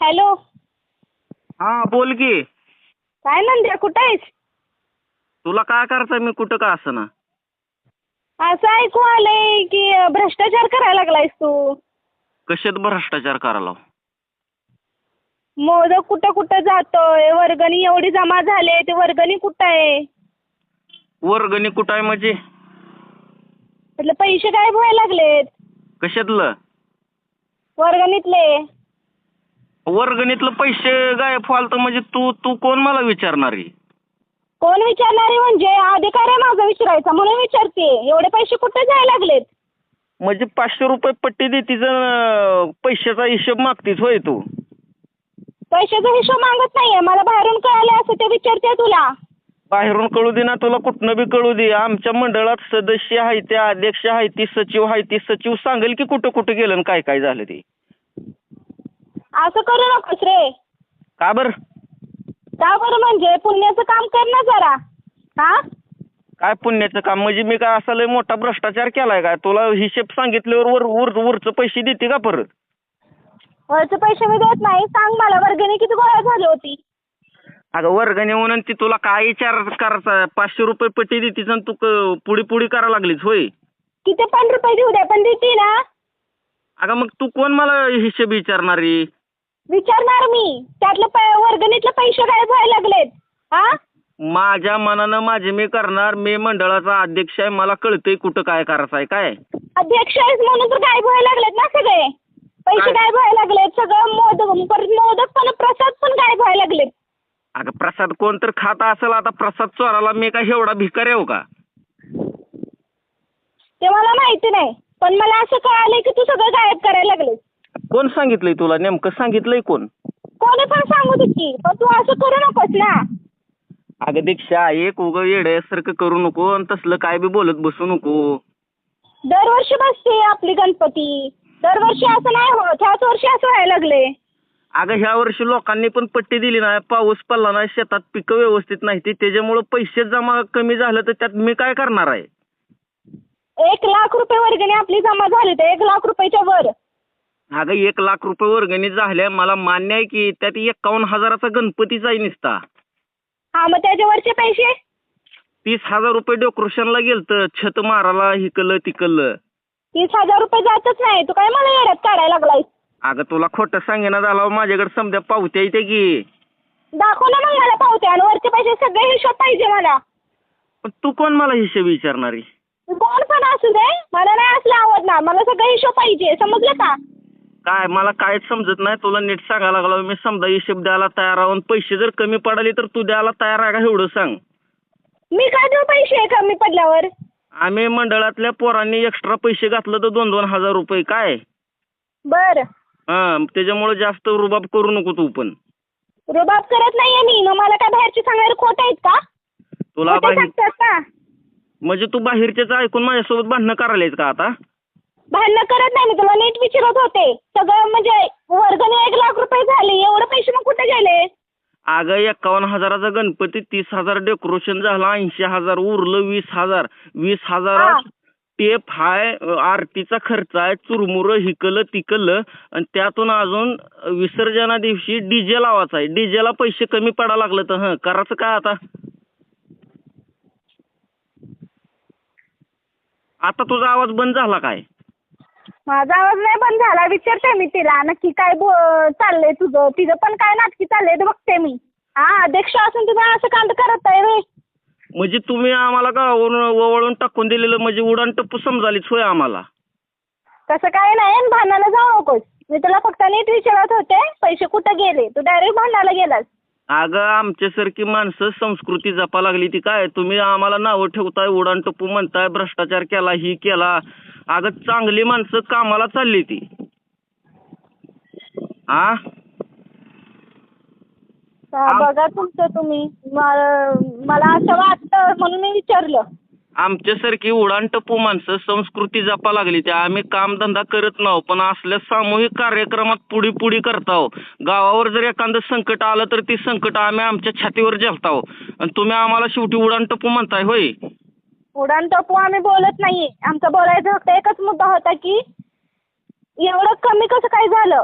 Hello. हा बोल की. काय म्हणते कुठं आहेस? तुला काय करायचं मी कुठं का असं ना? असं ऐकू आलंय की अं, भ्रष्टाचार करायला लागलायस तू. कशात भ्रष्टाचार करायला? मोदक कुठं कुठं जातोय? वर्गणी एवढी जमा झाली ते वर्गणी कुठं आहे? वर्गणी कुठं आहे म्हणजे म्हटलं पैसे काय व्हायला लागलेत. कशातलं? वर्गणीतले. वर्गणीतलं पैसे गायब व्हाल तर म्हणजे तू तू कोण मला विचारणारी कोण विचारणारे म्हणजे? अधिकार आहे माझा विचारायचा म्हणून विचारते. एवढे पैसे कुठे जायला लागलेत? म्हणजे पाचशे रुपये पट्टी देतीच पैशाचा हिशोब मागतीस होय तू. पैशाचा हिशोब मागत नाहीये. मला बाहेरून कळाले असं ते विचारते तुला. बाहेरून कळू दे ना तुला कुठनं बी कळू दे. आमच्या मंडळात सदस्य आहे ते अध्यक्ष आहे ती सचिव आहे ती. सचिव सांगेल की कुठं कुठं गेलं आणि काय काय झालं ते. असं करू नकोस रे. का बरं? का बरं म्हणजे? पुण्याचं काम कर ना जरा. हा? काय पुण्याचं काम? म्हणजे मी काय असा लय मोठा भ्रष्टाचार केलाय काय? तुला हिशेब सांगितल्यावर वर वर वरचं पैसे देते का परत? वरचे पैसे मी देत नाही. सांग मला वर्गणी किती गोळा झाली होती? अगं वर्गणी म्हणून ती तुला काय विचार करायचा? पाचशे रुपये पट्टी देतीस आणि तू क- पुढी पुढी करायला लागलीस होय? किती पण रुपये देऊ द्या पण देते ना. अगं मग तू कोण मला हिशेब विचारणारी विचारणार मी. त्यातलं पै वर्गणीतले पैसे काय व्हायला लागलेत. हा? माझ्या मनानं माझे मी करणार मी मंडळाचा अध्यक्ष आहे मला कळतंय कुठं काय करायचं आहे काय? अध्यक्ष आहेस म्हणून तर गायब व्हायला लागलेत ना सगळे. पैसे काय? गायब व्हायला लागलेत सगळं मोदक परत मोदक पण प्रसाद पण गायब व्हायला लागलेत. अगं प्रसाद कोण तर खात असेल आता प्रसाद चोराला मी काय एवढा भिकारी आहे का? ते मला माहिती नाही पण मला असं कळालंय की तू सगळं गायब करायला लागलेस. कोण सांगितलंय तुला? नेमकं सांगितलंय कोण? कोणी पण सांगू दे की. पण तू असं करू नकोस ना. अगं दीक्षा एक उगं येड्यासारखं करू नको आणि तसलं काय बी बोलत बसू नको. दरवर्षी बसते आपली गणपती. दरवर्षी असं नाही होत. ह्याच वर्षी असं व्हायला लागले अगं ह्या वर्षी लोकांनी पण पट्टी दिली नाही पाऊस पडला नाही शेतात पिकं व्यवस्थित नाही ती त्याच्यामुळं पैसे जमा कमी झालं तर त्यात मी काय करणार आहे? एक लाख रुपये वर्गणी आपली जमा झाली तर एक लाख रुपयाच्या वर. अगं एक लाख रुपये वर्गणी झाल्या. मला मान्य आहे की त्यात एकावन्न हजाराचा गणपतीचा आहे निसता. हा मग त्याच्यावरचे पैसे? तीस हजार रुपये डेकोरेशनला गेलतं. छत मारायला हिकलं तिकलं. तीस हजार रुपये जातच नाही. तू काय मला येड्यात काढायला लागलायस? अगं तुला खोटं सांगेना झालं माझ्याकडे समजा पावत्या येते की. दाखव ना मग मला पावते आणि वरचे पैसे. सगळे हिशोब पाहिजे मला. पण तू कोण मला हिशेब विचारणारी? कोण पण असू दे. मला नाही असलं आवडणार. मला सगळं हिशोब पाहिजे. समजलं का? काय मला काहीच समजत नाही तुला नीट सांगायला लागलो मी समजा हिशेब द्यायला तयार आहोत पैसे जर कमी पडाले तर तू द्यायला तयार आहे का एवढं सांग? मी काय देऊ पैसे कमी पडल्यावर? आम्ही मंडळातल्या पोरांनी एक्स्ट्रा पैसे घातलं तर दोन दोन हजार रुपये काय? बर. हा त्याच्यामुळे जास्त रुबाब करू नको तू पण. रुबाब करत नाहीये मी मग मला काय बाहेरचे सांगणारे खोट आहेत का? तुला खोटे बाहेर सांगतात का? म्हणजे तू बाहेरच्याच ऐकून माझ्यासोबत भांडणं करायलायस का आता? भांडणं करत नाही मी तुला नीट विचारत होते. सगळं म्हणजे वर्गणी एक लाख रुपये झाले एवढे पैसे मग कुठे गेले? अगं एकावन्न हजाराचा गणपती तीस हजार डेकोरेशन झालं ऐंशी हजार उरलं वीस हजार. वीस हा. हजारात टेप हाय आरतीचा खर्च आहे चुरमुरं हिकलं तिकलं आणि त्यातून अजून विसर्जना दिवशी डीजे लावायचा आहे. डीजेला पैसे कमी पडा लागलं तर हं करायचं काय आता? आता तुझा आवाज बंद झाला काय? माझा आवाज नाही बंद झाला विचारते मी तिला नक्की काय बो चाललंय तुझं तिचं पण काय नाटकी चाललंय ते बघते मी. हा अध्यक्ष असून तुम्ही असं कांड करत आहे रे. म्हणजे तुम्ही आम्हाला गावावरून ओवाळून टाकून दिलेलं म्हणजे उडान टप्पू समजालीच होय आम्हाला? तसं काय नाही आणि भांडणाला जाऊ नकोस. मी तुला फक्त नीट विचारत होते पैसे कुठं गेले? तू डायरेक्ट भांडायला गेलास. अगं आमच्यासारखी माणसं संस्कृती जपा लागली ती काय? तुम्ही आम्हाला नावं ठेवताय उडान टप्पू म्हणताय भ्रष्टाचार केला ही केला. अगं चांगली माणसं कामाला चालली ती. हा, आम- बघा तुमचं तुम्ही. म- मला असं वाटतं म्हणून मी विचारलं. आमच्यासारखी उडान टप्पू माणसं संस्कृती जपा लागली ती आम्ही कामधंदा करत नाहो पण असल्या सामूहिक कार्यक्रमात पुढी पुढी करताव गावावर जर एखादं संकट आलं तर ती संकट आम्ही आमच्या छातीवर झेलताव आणि तुम्ही आम्हाला शेवटी उडान टप्पू म्हणताय होय? उडान टप्पू आम्ही बोलत नाही आमचा बोलायचा फक्त एकच मुद्दा होता की एवढं कमी कसं काय झालं?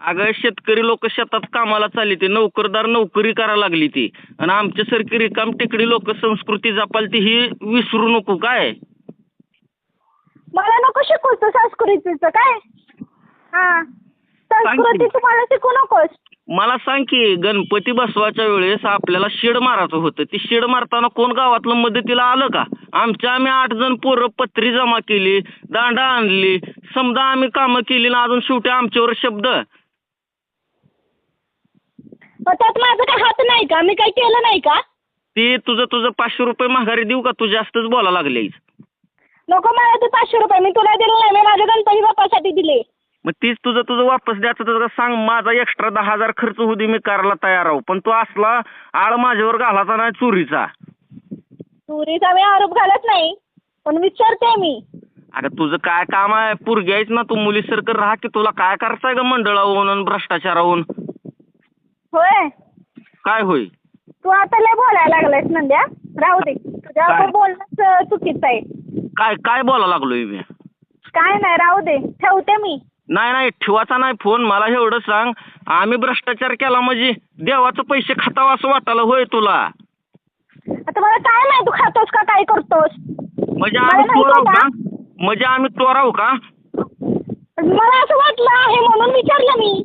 अगं शेतकरी लोक शेतात कामाला चालली ती. नोकरदार नोकरी करायला लागली ती. आणि आमच्यासारखी रिकाम टेकडी लोक संस्कृती जपाल ती ही विसरू नको. काय? मला नको शिकवूस तू संस्कृतीचं. काय? हा. संस्कृती तुम्हाला शिकू नकोस. मला सांग की गणपती बसवायच्या वेळेस आपल्याला शेड मारायचं होतं. ती शेड मारताना कोण गावातलं मदतीला आलं का? आमच्या आम्ही आठ जण पोरं पत्री जमा केली दांडा आणली. समजा आम्ही कामं केली ना अजून शेवटी आमच्यावर शब्द. मग त्यात माझा काय हात नाही का? मी काही केलं नाही का? ती तुझं तुझं पाचशे रुपये माघारी देऊ का? तू जास्तच बोला लागले नको मला ते पाचशे रुपये. मी तुला दिले नाही. मी माझ्या गणपती बाप्पासाठी दिले. मग तीच तुझं तुझं वापस द्यायचं तर सांग माझा एक्स्ट्रा दहा हजार खर्च होऊ दे मी करायला तयार आहो. पण तू असला आळ माझ्यावर घालायचा नाही चोरीचा. चोरीचा मी आरोप घालत नाही पण विचारते मी. अगं तुझं काय काम आहे? पोरगी आहेस ना तू मुलीसारखं राहा की तुला काय करायचं आहे ग मंडळाहून आणि भ्रष्टाचाराहून? होय. काय होय? तू आता लय बोलायला लागलायस नंद्या. राहू दे. तुझ्या काय? अं, चुकीचं आहे. काय काय बोला लागलोय मी? काय नाही राहू दे. ठेवते मी. नाही नाही ठेवायचा नाही फोन मला एवढं सांग. आम्ही भ्रष्टाचार केला म्हणजे देवाचं पैसे खातावं असं वाटायला होय तुला? आता मला काय नाही तू खातोस का काय करतोस? म्हणजे मला आम्ही माहिती चोराव आहे का? म्हणजे आम्ही चोराव का? मला असं वाटलं आहे म्हणून विचारलं मी.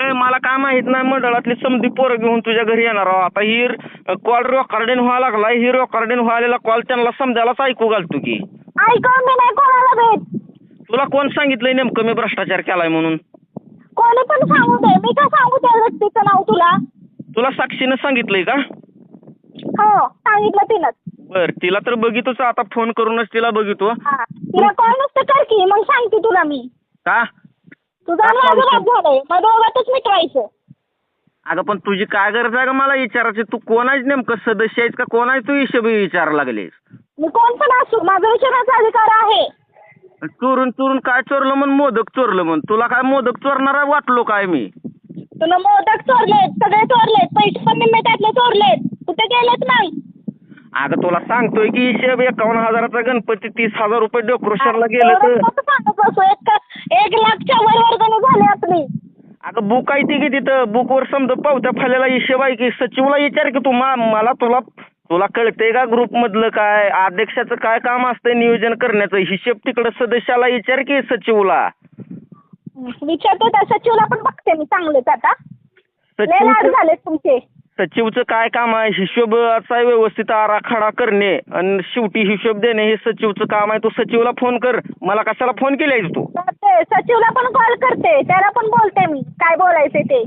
ए मला काय माहीत नाही मंडळातली समधी पोरं घेऊन तुझ्या घरी येणार आहो. आता ही कॉल रेकॉर्डिंग व्हायला लागलाय ही रेकॉर्डिंग व्हायला कॉल त्यांना समजायलाच ऐकू घालतो की. ऐकून मी नाही कोणाला भेट. तुला कोण सांगितलंय नेमकं मी भ्रष्टाचार केलाय म्हणून? कोणी पण सांगू दे. मी का सांगू त्या व्यक्तीचं नाव तुला? तुला साक्षीनं सांगितलंय का? हो सांगितलं तिनंच. बर तिला तर बघितोच. आता फोन करूनच तिला बघितो हा. तिला कॉल नुसतं कर की मग सांगते तुला मी. का? तुझा आणि माझं वाद झालंय. मग दोघातच मिटवायचं. अगं पण तुझी काय गरज आहे का मला विचारायची? तू कोण आहेस नेमकं? सदस्य आहेस का? कोण आहे तू? हिशोब विचारायला लागलीस. मी कोण पण असू. माझा विचारायचा अधिकार आहे. चोरून चोरून काय चोरलं म्हण? मोदक चोरलं म्हण. तुला काय मोदक चोरणारा वाटलो काय मी? तुला मोदक चोरलेत. सगळे चोरलेत. पैसे पण निम्मे त्यातले चोरलेत. कुठे गेलेत नाही अगं तुला सांगतोय की हिशेब एकावन्न हजाराचा गणपती तीस हजार रुपये डेकोरेशनला गेलं तर. एवढं कसं सांगत बसू? एक एक लाखच्या वर वर्गणी झाली आपली. अगं बुक आहे ती की तिथं. बुकवर समजा पावत्या फाल्याला हिशेब आहे की सचिवला विचार की तू मा मला तुला तुला कळतंय का ग्रुप मधलं काय? अध्यक्षाचं काय काम असतंय नियोजन करण्याचं? हिशेब तिकडं सदस्याला विचार की सचिवला. विचारतो त्या सचिवला पण बघते मी चांगलेच आता. लय लाड सचिवचं झालेत तुमचे. सचिवचं काय काम आहे? हिशोबाचा व्यवस्थित आराखडा करणे आणि शेवटी हिशोब देणे हे सचिवचं काम आहे. तू सचिवला फोन कर. मला कशाला फोन केलायस तू? करते. सचिवला पण कॉल करते. त्याला पण बोलते मी. काय बोलायचे ते.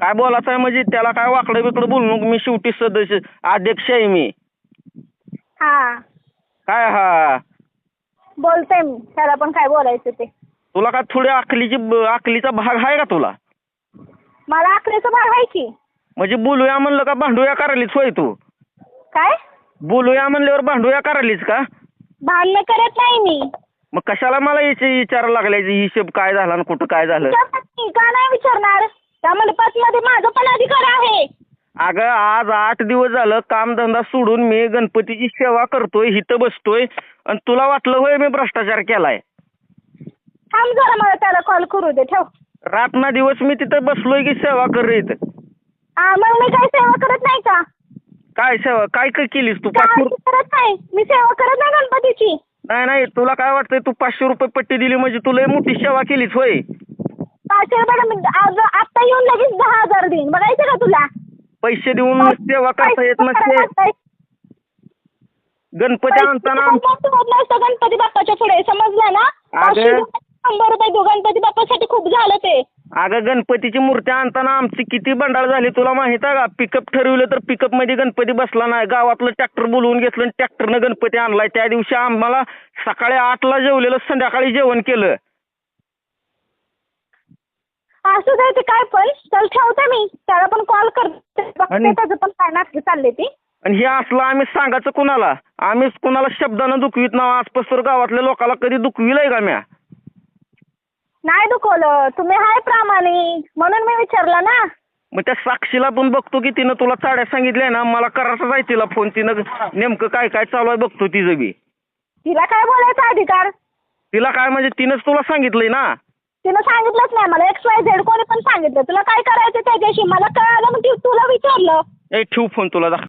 काय बोलायचं आहे म्हणजे? त्याला काय वाकडं बिकडं बोलू नको. मी शेवटी सदस्य अध्यक्ष आहे मी. हा. काय हा? बोलते मी. त्याला पण काय बोलायचं ते? तुला काय थोडी अकलीची अकलीचा भाग आहे का तुला? मला आखरीचं भाग आहे की. म्हणजे बोलूया म्हणलं का भांडूया करायलीच होय तू? काय? बोलूया म्हणल्यावर भांडूया करायलीच का? भांडणं करत नाही मी. मग कशाला मला याची विचारायला लागल्याची हिशोब काय झाला आणि कुठं काय झालं? विचारतात की, का नाही विचारणार? त्या माझं पण अधिकार आहे. अगं आज आठ दिवस झालं कामधंदा सोडून मी गणपतीची सेवा करतोय इथं बसतोय आणि तुला वाटलं होय मी भ्रष्टाचार केलाय. थांब जरा मला त्याला कॉल करू दे ठेव. रातना दिवस मी तिथं बसलोय की सेवा करीत. हा मग मी काही सेवा करत नाही का? काय सेवा? काय काय केलीस तू? पाचशे रु- करत नाही? मी सेवा करत नाही गणपतीची. नाही नाही तुला काय वाटतंय तू पाचशे रुपये पट्टी दिली म्हणजे तुला मोठी सेवा केलीच होय? पाचशे रुपये मी आज आत्ता येऊन लगेच दहा हजार देईन. बघायचं का तुला? पैसे देऊन सेवा करता येत नसते. गणपती आणताना आम- गणपती बाप्पाच्या पुढे. समजलं ना? पाचशे रुपये, शंभर रुपये देऊ. गणपती बाप्पासाठी खूप झालं ते. अगं गणपतीची मूर्ती आणताना आमची किती बंडाळ झाली तुला माहीत आहे का? पिकअप ठरवलं तर पिकअपमध्ये गणपती बसला नाही. गावातलं ट्रॅक्टर बोलवून घेतलं आणि ट्रॅक्टरनं गणपती आणलाय. त्या दिवशी आम्हाला सकाळी आठला जेवलेलं संध्याकाळी जेवण केलं. असं काय ते काय पण. चल ठेवते मी. त्याला पण कॉल करते. बघते आणि- त्याचं पण काय नाटक चालले ती. आणि हे असलं आम्ही सांगायचं कुणाला? आम्ही कुणाला शब्दानं दुखवीत ना आजपासून गावातल्या लोकांना कधी दुखविलंय का म्या? नाही दुखवलं. तुम्ही हाय प्रामाणिक. म्हणून मी विचारलं ना. मग त्या साक्षीला पण बघतो की तिनं तुला चाड्या सांगितल्या ना. मला करायचं आहे तिला फोन. तिनं नेमकं काय काय चालू आहे बघतो तिचं बी. तिला काय बोलायचा अधिकार? तिला काय म्हणजे तिनंच तुला सांगितलंय ना? तिनं सांगितलंच नाही मला. एक्स वाय झेड कोणी पण सांगितलं. तुला काय करायचं त्याच्याशी? मला कळालं मग ती तुला विचारलं. ए ठेव फोन तुला. दाख